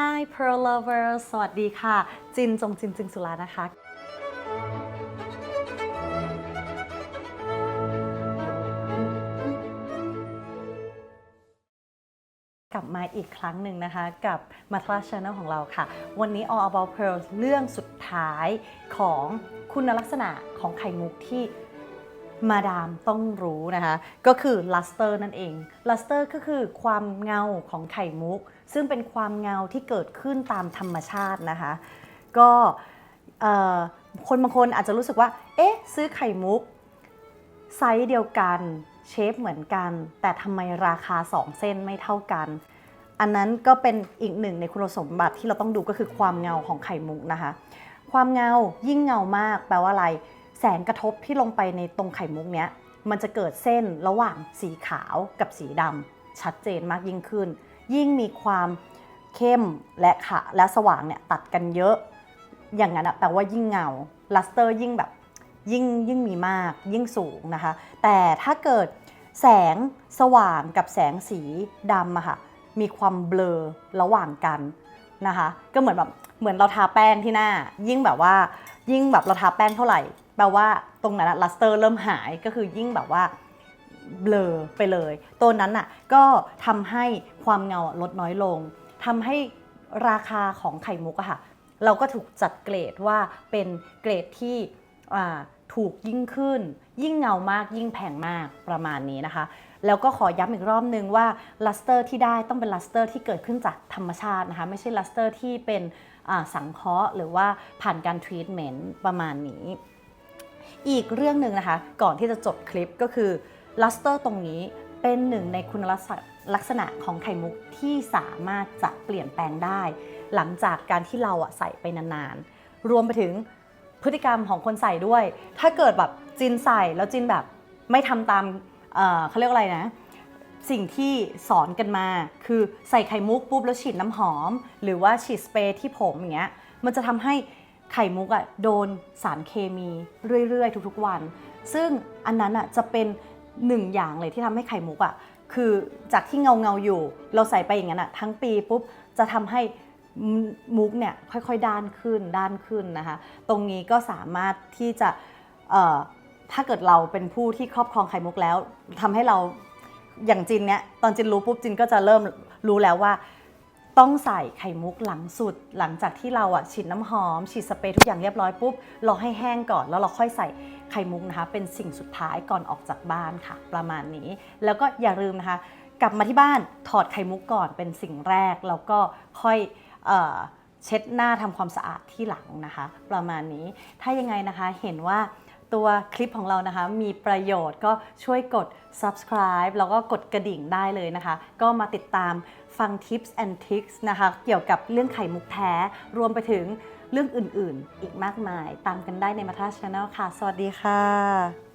Hi Pearl Lovers สวัสดีค่ะ จินจงจินจิงสุรานะคะกลับมาอีกครั้งหนึ่งนะคะกับ m a t r a Channel ของเราค่ะ วันนี้ All About Pearls เรื่องสุดท้ายของคุณลักษณะของไข่มุกที่ มาดามต้องรู้นะคะ ก็คือลัสเตอร์นั่นเองลัสเตอร์ก็คือความเงาของไข่มุก ซึ่งเป็นความเงาที่เกิดขึ้นตามธรรมชาตินะคะ ก็คนบางคนอาจจะรู้สึกว่า เอ๊ะ ซื้อไข่มุก ไซส์เดียวกันเชฟเหมือนกัน แต่ทำไมราคา 2 เส้นไม่เท่ากัน อันนั้นก็เป็นอีกหนึ่งในคุณสมบัติที่เราต้องดูก็คือความเงาของไข่มุกนะคะ ความเงายิ่งเงามากแปลว่าอะไร แสงกระทบที่ลงไปในตรงไข่มุกเนี้ยมันจะเกิดเส้นระหว่างสีขาวกับสีดำชัดเจนมากยิ่งขึ้น ยิ่งมีความเข้มและขะและสว่างเนี่ยตัดกันเยอะ อย่างนั้นอะแปลว่ายิ่งเงาลัสเตอร์ยิ่งแบบยิ่งยิ่งมีมากยิ่งสูงนะคะ แต่ถ้าเกิดแสงสว่างกับแสงสีดำอะค่ะมีความเบลอระหว่างกันนะคะ ก็เหมือนแบบเหมือนเราทาแป้งที่หน้า ยิ่งแบบว่ายิ่งแบบเราทาแป้งเท่าไหร่ แปลว่าตรงนั้นลัสเตอร์เริ่มหายก็คือยิ่งแบบว่าเบลอไปเลย ตัวนั้นน่ะก็ทำให้ความเงาลดน้อยลงทำให้ราคาของไข่มุกอะค่ะ เราก็ถูกจัดเกรดว่าเป็นเกรดที่ถูกยิ่งขึ้น ยิ่งเงามากยิ่งแพงมากประมาณนี้นะคะ แล้วก็ขอย้ำอีกรอบนึงว่าลัสเตอร์ที่ได้ต้องเป็นลัสเตอร์ที่เกิดขึ้นจากธรรมชาตินะคะ ไม่ใช่ลัสเตอร์ที่เป็นสังเคราะห์หรือว่าผ่านการทรีทเมนต์ประมาณนี้ อีกเรื่องหนึ่งนะคะ ก่อนที่จะจบคลิปก็คือลัสเตอร์ตรงนี้เป็นหนึ่งในคุณลักษณะของไข่มุกที่สามารถจะเปลี่ยนแปลงได้ หลังจากการที่เราอะใส่ไปนานๆ รวมไปถึงพฤติกรรมของคนใส่ด้วย ถ้าเกิดแบบจินใส่แล้วจินแบบไม่ทำตามเเขาเรียกอะไรนะ สิ่งที่สอนกันมา คือใส่ไข่มุกปุ๊บแล้วฉีดน้ำหอม หรือว่าฉีดสเปรย์ที่ผมอย่างเงี้ยมันจะทำให้ ไข่มุกอะโดนสารเคมีเรื่อย ๆ ทุกๆวัน ซึ่งอันนั้นอะจะเป็นหนึ่งอย่างเลยที่ทำให้ไข่มุกอะคือจากที่เงาเงาๆอยู่ เราใส่ไปอย่างนั้นอะทั้งปีปุ๊บจะทำให้มุกเนี่ยค่อยๆด้านขึ้นด้านขึ้นนะคะ ตรงนี้ก็สามารถที่จะถ้าเกิดเราเป็นผู้ที่ครอบครองไข่มุกแล้วทำให้เราอย่างจินเนี่ยตอนจินรู้ปุ๊บจินก็จะเริ่มรู้แล้วว่า ต้องใส่ไข่มุกหลังสุด หลังจากที่เราอะฉีดน้ำหอม ฉีดสเปรย์ทุกอย่างเรียบร้อยปุ๊บเราให้แห้งก่อนแล้วเราค่อยใส่ไข่มุกนะคะ เป็นสิ่งสุดท้ายก่อนออกจากบ้านค่ะ ประมาณนี้ แล้วก็อย่าลืมนะคะ กลับมาที่บ้านถอดไข่มุกก่อนเป็นสิ่งแรกแล้วก็ค่อยเอเช็ดหน้าทำความสะอาดที่หลังนะคะ ประมาณนี้ถ้ายังไงนะคะเห็นว่า ตัวคลิปของเรานะคะ มีประโยชน์ก็ช่วยกด subscribe แล้วก็กดกระดิ่งได้เลยนะคะ ก็มาติดตามฟัง tips and tricks นะคะ เกี่ยวกับเรื่องไข่มุกแท้ รวมไปถึงเรื่องอื่นๆ อีกมากมาย ตามกันได้ในมาทาชาแนลค่ะ สวัสดีค่ะ